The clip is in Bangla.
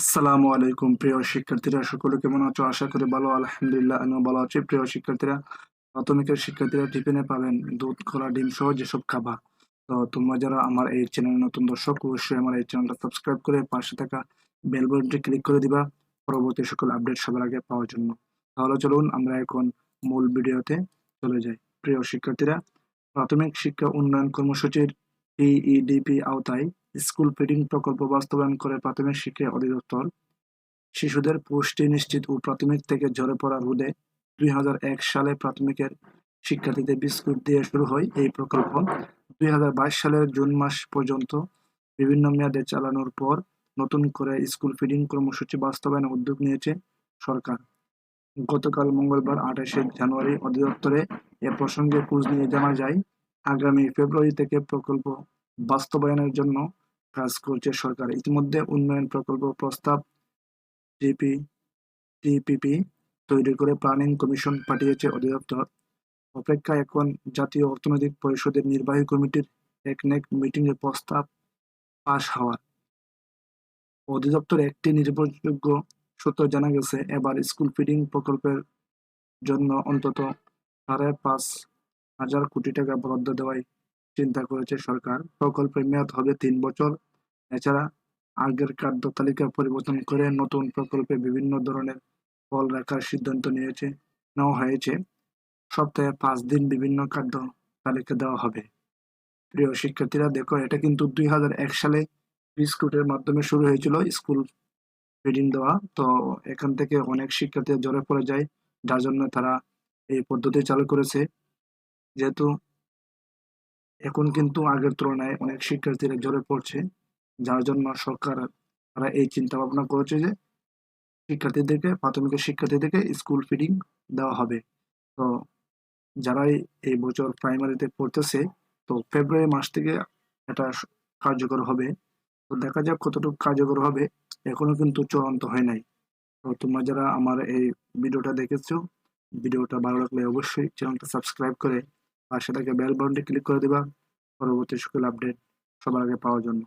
আসসালামু আলাইকুম, প্রিয় শিক্ষার্থীরা। সকলে কেমন আছো? আশা করি ভালো, আলহামদুলিল্লাহ, আমিও ভালো আছি। প্রিয় শিক্ষার্থীরা, প্রাথমিকের শিক্ষার্থীরা টিফিনে পাবেন দুধ, কলা, ডিম সহ যেসব খাবার তো তোমরা যারা আমার এই চ্যানেল নতুন দর্শক, অবশ্যই আমার এই চ্যানেলটা সাবস্ক্রাইব করে পাশে থাকা বেল বাটনটি ক্লিক করে দিবা। পরবর্তী সকল আপডেট সবার আগে পাওয়ার জন্য। তাহলে চলুন আমরা এখন মূল ভিডিওতে চলে যাই। প্রিয় শিক্ষার্থীরা, প্রাথমিক শিক্ষা উন্নয়ন কর্মসূচির পিইডিপি আওতায় স্কুল ফিডিং প্রকল্প বাস্তবায়ন করে প্রাথমিক শিক্ষা অধিদপ্তর। শিশুদের পুষ্টি নিশ্চিত ও প্রাথমিক থেকে ঝরে পড়া রোধে দুই হাজার এক সালে প্রাথমিকের শিক্ষার্থীদের বিস্কুট দিয়ে শুরু হয় এই প্রকল্প। দুই সালের জুন মাস পর্যন্ত বিভিন্ন মেয়াদে চালানোর পর নতুন করে স্কুল ফিডিং কর্মসূচি বাস্তবায়নের উদ্যোগ নিয়েছে সরকার। গতকাল মঙ্গলবার আঠাশে জানুয়ারি অধিদপ্তরে এ প্রসঙ্গে খোঁজ নিয়ে জানা যায়, আগামী ফেব্রুয়ারি থেকে প্রকল্প বাস্তবায়নের জন্য কাজ করছে সরকার। ইতিমধ্যে উন্নয়ন প্রকল্প প্রস্তাব জিপি টিপিপি তৈরি করে প্ল্যানিং কমিশন পাঠিয়েছে অধিদপ্তর। অপেক্ষা এখন জাতীয় অর্থনৈতিক পরিষদের নির্বাহী কমিটির একনেক মিটিংয়ে প্রস্তাব পাশ হওয়ার। অধিদপ্তর একটি নির্ভরযোগ্য সূত্র জানা গেছে, এবার স্কুল ফিডিং প্রকল্পের জন্য অন্তত সাড়ে পাঁচ হাজার কোটি টাকা বরাদ্দ দেওয়াই চিন্তা করেছে সরকার। প্রকল্পের মেয়াদ হবে তিন বছর। এছাড়া আগের খাদ্য তালিকা পরিবর্তন করে নতুন প্রকল্পে বিভিন্ন ধরনের ফল রাখার সিদ্ধান্ত নিয়েছে, নেওয়া হয়েছে। সপ্তাহে পাঁচ দিন বিভিন্ন খাদ্য তালিকা দেওয়া হবে। প্রিয় শিক্ষার্থীরা, দেখো, এটা কিন্তু দুই এক সালে বিস্কুটের মাধ্যমে শুরু হয়েছিল স্কুল ফিডিং দেওয়া। তো এখান থেকে অনেক শিক্ষার্থী জ্বরে পড়ে যায়। যার জন্য তারা এই পদ্ধতি চালু করেছে। যেহেতু এখন কিন্তু আগের তুলনায় অনেক শিক্ষার্থীরা জ্বরে পড়ছে, যার জন্য সরকার তারা এই চিন্তা ভাবনা করেছে যে শিক্ষার্থীদেরকে, প্রাথমিক শিক্ষার্থীদেরকে স্কুল ফিডিং দেওয়া হবে। তো যারাই এই বছর প্রাইমারিতে পড়তেছে, তো ফেব্রুয়ারি মাস থেকে এটা কার্যকর হবে। তো দেখা যাক কতটুকু কার্যকর হবে, এখনও কিন্তু চূড়ান্ত হয় নাই। তো তোমরা যারা আমার এই ভিডিওটা দেখেছ, ভিডিওটা ভালো লাগলে অবশ্যই চ্যানেলটা সাবস্ক্রাইব করে পাশে থাকা বেল বাটনটি ক্লিক করে দিবা। পরবর্তী সকল আপডেট সবার আগে পাওয়ার জন্য।